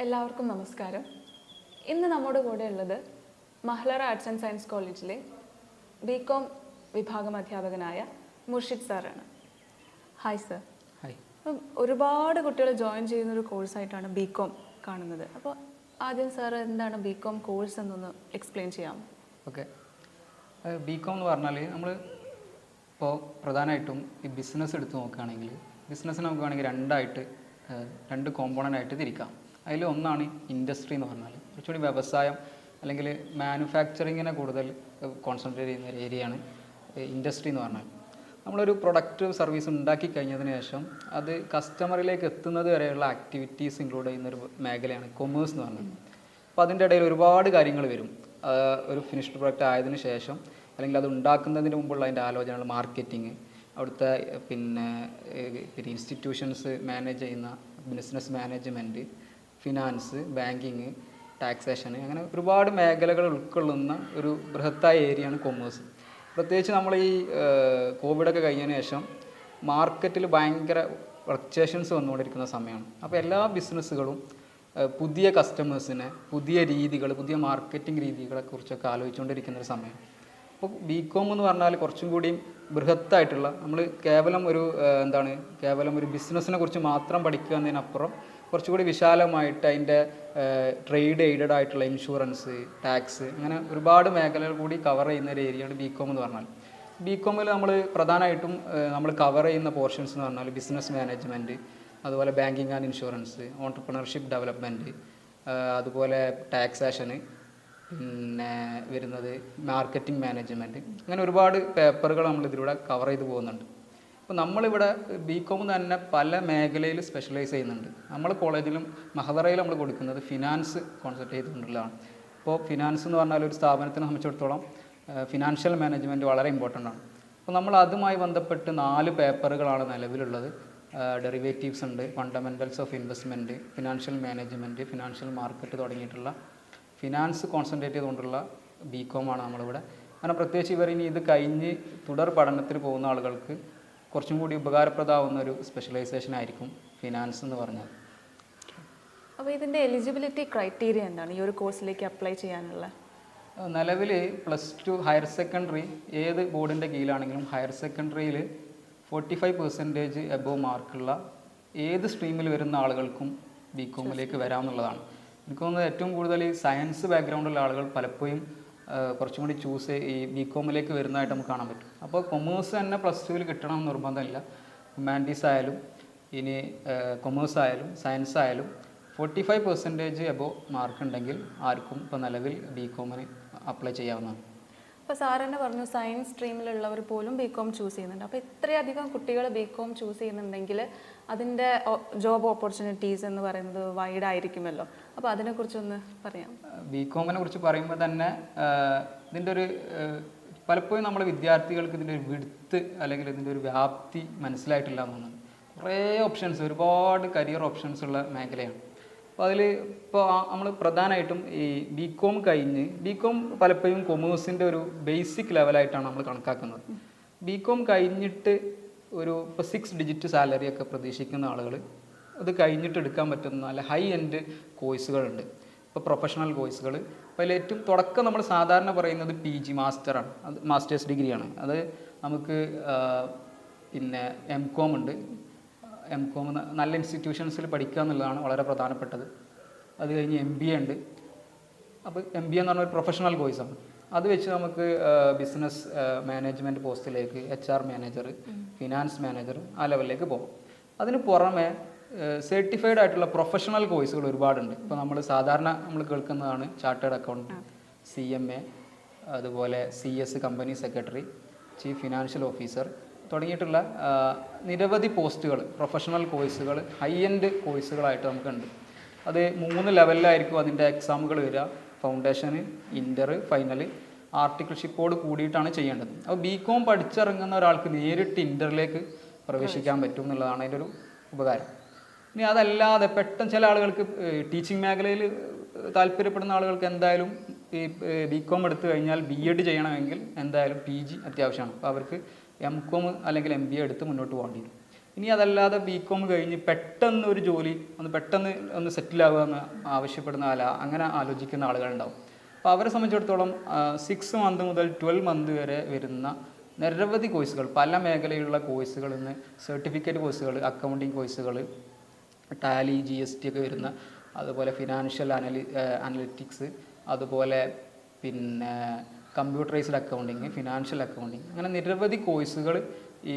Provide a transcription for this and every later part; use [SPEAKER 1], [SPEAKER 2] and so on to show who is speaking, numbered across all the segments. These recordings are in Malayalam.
[SPEAKER 1] എല്ലാവർക്കും നമസ്കാരം. ഇന്ന് നമ്മുടെ കൂടെ ഉള്ളത് മഹ്ലറ ആർട്സ് ആൻഡ് സയൻസ് കോളേജിലെ ബി കോം വിഭാഗം അധ്യാപകനായ മുർഷിദ് സാറാണ്. ഹായ് സർ
[SPEAKER 2] ഹായ്
[SPEAKER 1] അപ്പം ഒരുപാട് കുട്ടികൾ ജോയിൻ ചെയ്യുന്ന ഒരു കോഴ്സായിട്ടാണ് ബി കോം കാണുന്നത്. അപ്പോൾ ആദ്യം സാർ എന്താണ് ബി കോം കോഴ്സ് എന്നൊന്ന് എക്സ്പ്ലെയിൻ ചെയ്യാമോ?
[SPEAKER 2] ഓക്കെ ബി കോം എന്ന് പറഞ്ഞാൽ നമ്മൾ ഇപ്പോൾ പ്രധാനമായിട്ടും ഈ ബിസിനസ് എടുത്ത് നോക്കുകയാണെങ്കിൽ ബിസിനസ് നോക്കുകയാണെങ്കിൽ രണ്ടായിട്ട് രണ്ട് കോമ്പോണന്റ് ആയിട്ട് തിരിക്കാം. അതിൽ ഒന്നാണ് ഇൻഡസ്ട്രി എന്ന് പറഞ്ഞാൽ കുറച്ചുകൂടി വ്യവസായം അല്ലെങ്കിൽ മാനുഫാക്ചറിങ്ങിനെ കൂടുതൽ കോൺസെൻട്രേറ്റ് ചെയ്യുന്ന ഒരു ഏരിയയാണ് ഇൻഡസ്ട്രി എന്ന് പറഞ്ഞാൽ നമ്മളൊരു പ്രൊഡക്റ്റ് സർവീസ് ഉണ്ടാക്കി കഴിഞ്ഞതിന് ശേഷം അത് കസ്റ്റമറിലേക്ക് എത്തുന്നത് വരെയുള്ള ആക്ടിവിറ്റീസ് ഇൻക്ലൂഡ് ചെയ്യുന്ന ഒരു മേഖലയാണ് കൊമേഴ്സ് എന്ന് പറഞ്ഞത് അപ്പോൾ അതിന്റെ ഇടയിൽ ഒരുപാട് കാര്യങ്ങൾ വരും. ഒരു ഫിനിഷ്ഡ് പ്രൊഡക്റ്റ് ആയതിനു ശേഷം അല്ലെങ്കിൽ അത് ഉണ്ടാക്കുന്നതിന് മുമ്പുള്ള അതിന്റെ ആലോചനകൾ മാർക്കറ്റിംഗ് അവിടുത്തെ പിന്നെ പിന്നെ ഇൻസ്റ്റിറ്റ്യൂഷൻസ് മാനേജ് ചെയ്യുന്ന business management finance banking taxation അങ്ങനെ ഒരുപാട് മേഖലകൾ ഉൾക്കൊള്ളുന്ന ഒരു ബൃഹത്തായ ഏരിയയാണ് കൊമേഴ്സ്. പ്രത്യേകിച്ച് നമ്മൾ ഈ കോവിഡൊക്കെ കഴിഞ്ഞതിന് ശേഷം മാർക്കറ്റിൽ ഭയങ്കര ഫ്ലക്ച്വേഷൻസ് വന്നുകൊണ്ടിരിക്കുന്ന സമയമാണ്. അപ്പോൾ എല്ലാ ബിസിനസ്സുകളും പുതിയ കസ്റ്റമേഴ്സിനെ പുതിയ രീതികൾ പുതിയ മാർക്കറ്റിംഗ് രീതികളെ കുറിച്ചൊക്കെ ആലോചിച്ചുകൊണ്ടിരിക്കുന്ന ഒരു സമയം. അപ്പോൾ ബി കോം എന്ന് പറഞ്ഞാൽ കുറച്ചും കൂടിയും ബൃഹത്തായിട്ടുള്ള നമ്മൾ കേവലം ഒരു എന്താണ് കേവലം ഒരു ബിസിനസ്സിനെ കുറിച്ച് മാത്രം പഠിക്കുക എന്നതിനപ്പുറം കുറച്ചുകൂടി വിശാലമായിട്ട് അതിന്റെ ട്രേഡ് എയ്ഡഡ് ആയിട്ടുള്ള ഇൻഷുറൻസ് ടാക്സ് അങ്ങനെ ഒരുപാട് മേഖലകൾ കൂടി കവർ ചെയ്യുന്ന ഒരു ഏരിയയാണ് ബി കോം എന്ന് പറഞ്ഞാൽ. ബി കോമിൽ നമ്മൾ പ്രധാനമായിട്ടും നമ്മൾ കവർ ചെയ്യുന്ന പോർഷൻസ് എന്ന് പറഞ്ഞാൽ ബിസിനസ് മാനേജ്മെന്റ് അതുപോലെ banking and insurance entrepreneurship development അതുപോലെ ടാക്സേഷന് പിന്നെ വരുന്നത് മാർക്കറ്റിംഗ് മാനേജ്മെന്റ് അങ്ങനെ ഒരുപാട് പേപ്പറുകൾ നമ്മൾ ഇതിലൂടെ കവർ ചെയ്ത് പോകുന്നുണ്ട്. അപ്പോൾ നമ്മളിവിടെ ബി കോം തന്നെ പല മേഖലയിൽ സ്പെഷ്യലൈസ് ചെയ്യുന്നുണ്ട്. നമ്മൾ കോളേജിലും മഹദറയിലും നമ്മൾ കൊടുക്കുന്നത് ഫിനാൻസ് കോൺസെപ്റ്റ് ചെയ്തുകൊണ്ടുള്ളതാണ്. അപ്പോൾ ഫിനാൻസ് എന്ന് പറഞ്ഞാൽ ഒരു സ്ഥാപനത്തിനെ സംബന്ധിച്ചിടത്തോളം ഫിനാൻഷ്യൽ മാനേജ്മെന്റ് വളരെ ഇമ്പോർട്ടന്റ് ആണ്. അപ്പോൾ നമ്മൾ അതുമായി ബന്ധപ്പെട്ട് നാല് പേപ്പറുകളാണ് നിലവിലുള്ളത്. ഡെറിവേറ്റീവ്സ് ഉണ്ട് fundamentals of investment financial management financial market തുടങ്ങിയിട്ടുള്ള ഫിനാൻസ് കോൺസെൻട്രേറ്റ് ചെയ്തുകൊണ്ടുള്ള ബി കോമാണ് നമ്മളിവിടെ. അങ്ങനെ പ്രത്യേകിച്ച് ഇവർ ഇനി ഇത് കഴിഞ്ഞ് തുടർ പഠനത്തിന് പോകുന്ന ആളുകൾക്ക് കുറച്ചും കൂടി ഉപകാരപ്രദമാവുന്ന ഒരു സ്പെഷ്യലൈസേഷൻ ആയിരിക്കും ഫിനാൻസ് എന്ന് പറഞ്ഞാൽ.
[SPEAKER 1] അപ്പോൾ ഇതിന്റെ എലിജിബിലിറ്റി ക്രൈറ്റീരിയ എന്താണ്? ഈ ഒരു കോഴ്സിലേക്ക് അപ്ലൈ ചെയ്യാനുള്ള.
[SPEAKER 2] നിലവിൽ പ്ലസ് ടു ഹയർ സെക്കൻഡറി ഏത് ബോർഡിന്റെ കീഴിലാണെങ്കിലും ഹയർ സെക്കൻഡറിയിൽ ഫോർട്ടി ഫൈവ് പെർസെന്റേജ് എബോവ് മാർക്കുള്ള ഏത് സ്ട്രീമിൽ വരുന്ന ആളുകൾക്കും ബി കോമിലേക്ക് വരാമെന്നുള്ളതാണ് എനിക്ക് തോന്നുന്നത് ഏറ്റവും കൂടുതൽ സയൻസ് ബാക്ക്ഗ്രൗണ്ടുള്ള ആളുകൾ പലപ്പോഴും കുറച്ചും കൂടി ചൂസ് ഈ ബി കോമിലേക്ക് വരുന്നതായിട്ട് നമുക്ക് കാണാൻ പറ്റും. അപ്പോൾ കൊമേഴ്സ് തന്നെ പ്ലസ് ടുവിൽ കിട്ടണം എന്ന് നിർബന്ധമില്ല. ഹ്യൂമാനിറ്റീസ് ആയാലും ഇനി കൊമേഴ്സ് ആയാലും സയൻസ് ആയാലും forty five percentage above mark ഉണ്ടെങ്കിൽ ആർക്കും ഇപ്പോൾ നിലവിൽ ബി കോമിന് അപ്ലൈ ചെയ്യാവുന്നതാണ്.
[SPEAKER 1] അപ്പോൾ സാർ തന്നെ പറഞ്ഞു സയൻസ് സ്ട്രീമിലുള്ളവർ പോലും ബി കോം ചൂസ് ചെയ്യുന്നുണ്ട്. അപ്പോൾ ഇത്രയധികം കുട്ടികൾ ബി കോം ചൂസ് ചെയ്യുന്നുണ്ടെങ്കിൽ അതിന്റെ ജോബ് ഓപ്പർച്യൂണിറ്റീസ് എന്ന് പറയുന്നത് വൈഡ് ആയിരിക്കുമല്ലോ. അപ്പോൾ അതിനെക്കുറിച്ചൊന്ന് പറയാം.
[SPEAKER 2] ബി കോമിനെ കുറിച്ച് പറയുമ്പോൾ തന്നെ ഇതിന്റെ ഒരു പലപ്പോഴും നമ്മുടെ വിദ്യാർത്ഥികൾക്ക് ഇതിന്റെ ഒരു വിടുത്ത് അല്ലെങ്കിൽ ഇതിന്റെ ഒരു വ്യാപ്തി മനസ്സിലായിട്ടില്ല എന്നാണ് കുറേ ഓപ്ഷൻസ് ഒരുപാട് കരിയർ ഓപ്ഷൻസ് ഉള്ള മേഖലയാണ്. അപ്പോൾ അതിൽ ഇപ്പോൾ നമ്മൾ പ്രധാനമായിട്ടും ഈ ബി കോം കഴിഞ്ഞ് ബി കോം പലപ്പോഴും കൊമേഴ്സിന്റെ ഒരു ബേസിക് ലെവലായിട്ടാണ് നമ്മൾ കണക്കാക്കുന്നത്. ബി കോം കഴിഞ്ഞിട്ട് ഒരു ഇപ്പോൾ സിക്സ് ഡിജിറ്റ് സാലറി ഒക്കെ പ്രതീക്ഷിക്കുന്ന ആളുകൾ അത് കഴിഞ്ഞിട്ട് എടുക്കാൻ പറ്റുന്ന നല്ല ഹൈ എൻഡ് കോഴ്സുകളുണ്ട് ഇപ്പോൾ പ്രൊഫഷണൽ കോഴ്സുകൾ അപ്പോൾ ഏറ്റവും തുടക്കം നമ്മൾ സാധാരണ പറയുന്നത് പി ജി മാസ്റ്ററാണ് അത് മാസ്റ്റേഴ്സ് ഡിഗ്രിയാണ് അത് നമുക്ക് പിന്നെ എം കോം ഉണ്ട്. എം കോം നല്ല ഇൻസ്റ്റിറ്റ്യൂഷൻസിൽ പഠിക്കുക എന്നുള്ളതാണ് വളരെ പ്രധാനപ്പെട്ടത്. അത് കഴിഞ്ഞ് എം ബി എ ഉണ്ട്. അപ്പോൾ എം ബി എന്ന് പറഞ്ഞ ഒരു പ്രൊഫഷണൽ കോഴ്സാണ് അത് വെച്ച് നമുക്ക് ബിസിനസ് മാനേജ്മെന്റ് പോസ്റ്റിലേക്ക് H R manager finance manager ആ ലെവലിലേക്ക് പോകും. അതിന് പുറമെ സർട്ടിഫൈഡ് ആയിട്ടുള്ള പ്രൊഫഷണൽ കോഴ്സുകൾ ഒരുപാടുണ്ട്. ഇപ്പോൾ നമ്മൾ സാധാരണ നമ്മൾ കേൾക്കുന്നതാണ് chartered account C M A അതുപോലെ C S company secretary chief financial officer തുടങ്ങിയിട്ടുള്ള നിരവധി പോസ്റ്റുകൾ പ്രൊഫഷണൽ കോഴ്സുകൾ ഹൈ എൻഡ് കോഴ്സുകളായിട്ട് നമുക്കുണ്ട്. അത് മൂന്ന് ലെവലിലായിരിക്കും അതിന്റെ എക്സാമുകൾ വരിക. ഫൗണ്ടേഷന് ഇന്റർ ഫൈനൽ ആർട്ടിക്കിൾഷിപ്പോട് കൂടിയിട്ടാണ് ചെയ്യേണ്ടത്. അപ്പോൾ ബി കോം പഠിച്ചിറങ്ങുന്ന ഒരാൾക്ക് നേരിട്ട് ഇന്ററിലേക്ക് പ്രവേശിക്കാൻ പറ്റും എന്നുള്ളതാണ് അതിന്റെ ഒരു ഉപകാരം. ഇനി അതല്ലാതെ പെട്ടെന്ന് ചില ആളുകൾക്ക് ടീച്ചിങ് മേഖലയിൽ താല്പര്യപ്പെടുന്ന ആളുകൾക്ക് എന്തായാലും ഈ ബി കോം എടുത്തു കഴിഞ്ഞാൽ ബി എഡ് ചെയ്യണമെങ്കിൽ എന്തായാലും പി ജി അത്യാവശ്യമാണ്. അപ്പോൾ അവർക്ക് എം കോം അല്ലെങ്കിൽ എം ബി എ എടുത്ത് മുന്നോട്ട് പോകേണ്ടി വരും. ഇനി അതല്ലാതെ ബി കോം കഴിഞ്ഞ് പെട്ടെന്ന് ഒരു ജോലി ഒന്ന് പെട്ടെന്ന് ഒന്ന് സെറ്റിൽ ആവുക എന്ന് ആവശ്യപ്പെടുന്ന ആല അങ്ങനെ ആലോചിക്കുന്ന ആളുകളുണ്ടാവും. അപ്പോൾ അവരെ സംബന്ധിച്ചിടത്തോളം സിക്സ് മന്ത് മുതൽ ട്വൽവ് മന്ത് വരെ വരുന്ന നിരവധി കോഴ്സുകൾ പല മേഖലയിലുള്ള കോഴ്സുകൾ ഇന്ന് സർട്ടിഫിക്കറ്റ് കോഴ്സുകൾ അക്കൗണ്ടിങ് കോഴ്സുകൾ ടാലി ജി എസ് ടി ഒക്കെ വരുന്ന അതുപോലെ ഫിനാൻഷ്യൽ അനലി അനലിറ്റിക്സ് അതുപോലെ പിന്നെ കമ്പ്യൂട്ടറൈസ്ഡ് അക്കൗണ്ടിങ് ഫിനാൻഷ്യൽ അക്കൗണ്ടിങ് അങ്ങനെ നിരവധി കോഴ്സുകൾ ഈ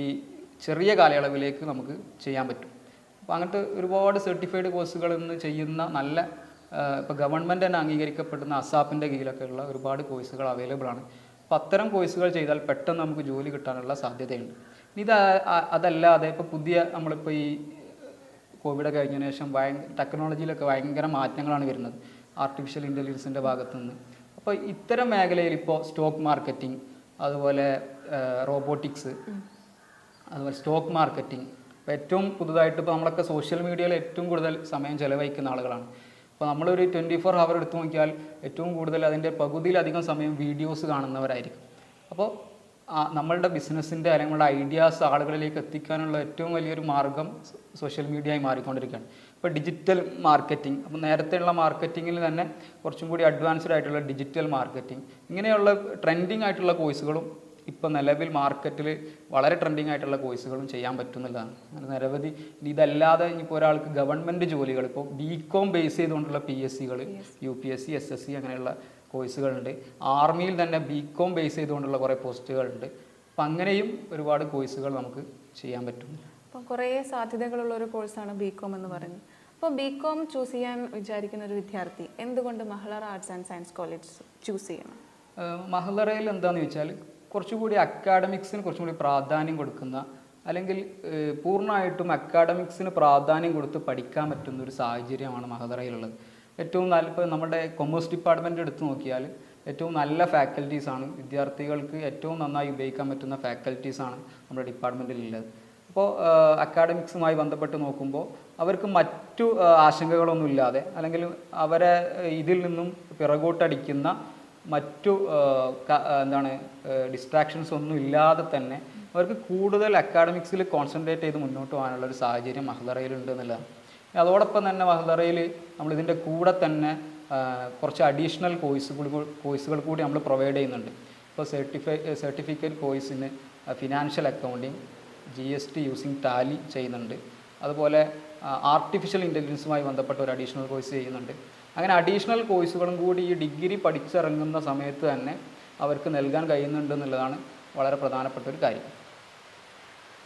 [SPEAKER 2] ചെറിയ കാലയളവിലേക്ക് നമുക്ക് ചെയ്യാൻ പറ്റും. അപ്പോൾ അങ്ങനത്തെ ഒരുപാട് സർട്ടിഫൈഡ് കോഴ്സുകൾ ഇന്ന് ചെയ്യുന്ന നല്ല ഇപ്പോൾ ഗവൺമെന്റ് തന്നെ അംഗീകരിക്കപ്പെടുന്ന അസാപ്പിന്റെ കീഴിലൊക്കെ ഉള്ള ഒരുപാട് കോഴ്സുകൾ അവൈലബിൾ ആണ്. അപ്പോൾ അത്തരം കോഴ്സുകൾ ചെയ്താൽ പെട്ടെന്ന് നമുക്ക് ജോലി കിട്ടാനുള്ള സാധ്യതയുണ്ട്. ഇത് അതല്ലാതെ ഇപ്പോൾ പുതിയ നമ്മളിപ്പോൾ ഈ കോവിഡ് കഴിഞ്ഞതിന് ശേഷം ഭയങ്കര ടെക്നോളജിയിലൊക്കെ ഭയങ്കര മാറ്റങ്ങളാണ് വരുന്നത്. ആർട്ടിഫിഷ്യൽ ഇന്റലിജൻസിന്റെ ഭാഗത്തു നിന്ന് അപ്പോൾ ഇത്തരം മേഖലയിൽ ഇപ്പോൾ സ്റ്റോക്ക് മാർക്കറ്റിംഗ് അതുപോലെ റോബോട്ടിക്സ് അതുപോലെ സ്റ്റോക്ക് മാർക്കറ്റിംഗ് ഇപ്പോൾ ഏറ്റവും പുതുതായിട്ട് ഇപ്പോൾ നമ്മളൊക്കെ സോഷ്യൽ മീഡിയയിൽ ഏറ്റവും കൂടുതൽ സമയം ചെലവഴിക്കുന്ന ആളുകളാണ്. അപ്പോൾ നമ്മളൊരു ട്വന്റി ഫോർ ഹവർ എടുത്തു നോക്കിയാൽ ഏറ്റവും കൂടുതൽ അതിന്റെ പകുതിയിലധികം സമയം വീഡിയോസ് കാണുന്നവരായിരിക്കും. അപ്പോൾ നമ്മളുടെ ബിസിനസ്സിന്റെ അല്ലെങ്കിൽ നമ്മുടെ ഐഡിയാസ് ആളുകളിലേക്ക് എത്തിക്കാനുള്ള ഏറ്റവും വലിയൊരു മാർഗം സോഷ്യൽ മീഡിയ ആയി മാറിക്കൊണ്ടിരിക്കുകയാണ്. ഇപ്പോൾ ഡിജിറ്റൽ മാർക്കറ്റിംഗ് അപ്പോൾ നേരത്തെയുള്ള മാർക്കറ്റിങ്ങിൽ തന്നെ കുറച്ചും കൂടി അഡ്വാൻസ്ഡ് ആയിട്ടുള്ള ഡിജിറ്റൽ മാർക്കറ്റിംഗ് ഇങ്ങനെയുള്ള ട്രെൻഡിങ് ആയിട്ടുള്ള കോഴ്സുകളും ഇപ്പോൾ നിലവിൽ മാർക്കറ്റിൽ വളരെ ട്രെൻഡിങ് ആയിട്ടുള്ള കോഴ്സുകളും ചെയ്യാൻ പറ്റുന്നതാണ്. അങ്ങനെ നിരവധി ഇതല്ലാതെ ഇനിയിപ്പോൾ ഒരാൾക്ക് ഗവൺമെന്റ് ജോലികൾ ഇപ്പോൾ ബി കോം ബേസ് ചെയ്തുകൊണ്ടുള്ള P S സികൾ U P S C S S C അങ്ങനെയുള്ള കോഴ്സുകളുണ്ട് ആർമിയിൽ തന്നെ ബി കോം ബേസ് ചെയ്തുകൊണ്ടുള്ള കുറേ പോസ്റ്റുകളുണ്ട് അപ്പം അങ്ങനെയും ഒരുപാട് കോഴ്സുകൾ നമുക്ക് ചെയ്യാൻ പറ്റും.
[SPEAKER 1] അപ്പം കുറേ സാധ്യതകളുള്ള ഒരു കോഴ്സാണ് ബി കോം എന്ന് പറയുന്നത്. അപ്പോൾ ബി കോം ചൂസ് ചെയ്യാൻ വിചാരിക്കുന്ന ഒരു വിദ്യാർത്ഥി എന്തുകൊണ്ട് Mahlara arts and science college choose ചെയ്യണം?
[SPEAKER 2] മഹലറയിൽ എന്താണെന്ന് ചോദിച്ചാൽ കുറച്ചുകൂടി അക്കാഡമിക്സിന് കുറച്ചും കൂടി പ്രാധാന്യം കൊടുക്കുന്ന അല്ലെങ്കിൽ പൂർണമായിട്ടും അക്കാഡമിക്സിന് പ്രാധാന്യം കൊടുത്ത് പഠിക്കാൻ പറ്റുന്ന ഒരു സാഹചര്യമാണ് മഹദറയിലുള്ളത് ഏറ്റവും നല്ല നമ്മുടെ കൊമേഴ്സ് ഡിപ്പാർട്ട്മെന്റ് എടുത്ത് നോക്കിയാൽ ഏറ്റവും നല്ല ഫാക്കൽറ്റീസ് ആണ്. വിദ്യാർത്ഥികൾക്ക് ഏറ്റവും നന്നായി ഉപയോഗിക്കാൻ പറ്റുന്ന ഫാക്കൽറ്റീസ് ആണ് നമ്മുടെ ഡിപ്പാർട്ട്മെന്റിലുള്ളത് അപ്പോൾ അക്കാഡമിക്സുമായി ബന്ധപ്പെട്ട് നോക്കുമ്പോൾ അവർക്ക് മറ്റു ആശങ്കകളൊന്നും ഇല്ലാതെ അല്ലെങ്കിൽ അവരെ ഇതിൽ നിന്നും പിറകോട്ടടിക്കുന്ന മറ്റു എന്താണ് ഡിസ്ട്രാക്ഷൻസ് ഒന്നും ഇല്ലാതെ തന്നെ അവർക്ക് കൂടുതൽ അക്കാഡമിക്സിൽ കോൺസെൻട്രേറ്റ് ചെയ്ത് മുന്നോട്ട് പോകാനുള്ള ഒരു സാഹചര്യം മഹദറയിലുണ്ട് എന്നുള്ളതാണ്. അതോടൊപ്പം തന്നെ വഹദറയിൽ നമ്മൾ ഇതിന്റെ കൂടെ തന്നെ കുറച്ച് അഡീഷണൽ കോഴ്സുകൾ കോഴ്സുകൾ കൂടി നമ്മൾ പ്രൊവൈഡ് ചെയ്യുന്നുണ്ട്. ഇപ്പോൾ സർട്ടിഫൈ സർട്ടിഫിക്കറ്റ് കോഴ്സിന് financial accounting G S T using Tally ചെയ്യുന്നുണ്ട്. അതുപോലെ ആർട്ടിഫിഷ്യൽ ഇന്റലിജൻസുമായി ബന്ധപ്പെട്ട ഒരു അഡീഷണൽ കോഴ്സ് ചെയ്യുന്നുണ്ട്. അങ്ങനെ അഡീഷണൽ കോഴ്സുകളും കൂടി ഈ ഡിഗ്രി പഠിച്ചിറങ്ങുന്ന സമയത്ത് തന്നെ അവർക്ക് നൽകാൻ കഴിയുന്നുണ്ട് എന്നുള്ളതാണ് വളരെ പ്രധാനപ്പെട്ട ഒരു കാര്യം.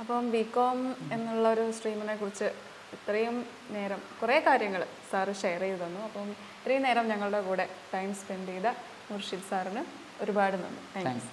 [SPEAKER 1] അപ്പം ബി കോം എന്നുള്ള ഒരു സ്ട്രീമിനെ കുറിച്ച് ഇത്രയും നേരം കുറേ കാര്യങ്ങൾ സാറ് ഷെയർ ചെയ്തു തന്നു. അപ്പം ഇത്രയും നേരം ഞങ്ങളുടെ കൂടെ ടൈം സ്പെൻഡ് ചെയ്ത മുർഷിദ് സാറിന് ഒരുപാട് നന്ദി. Thank
[SPEAKER 2] thanks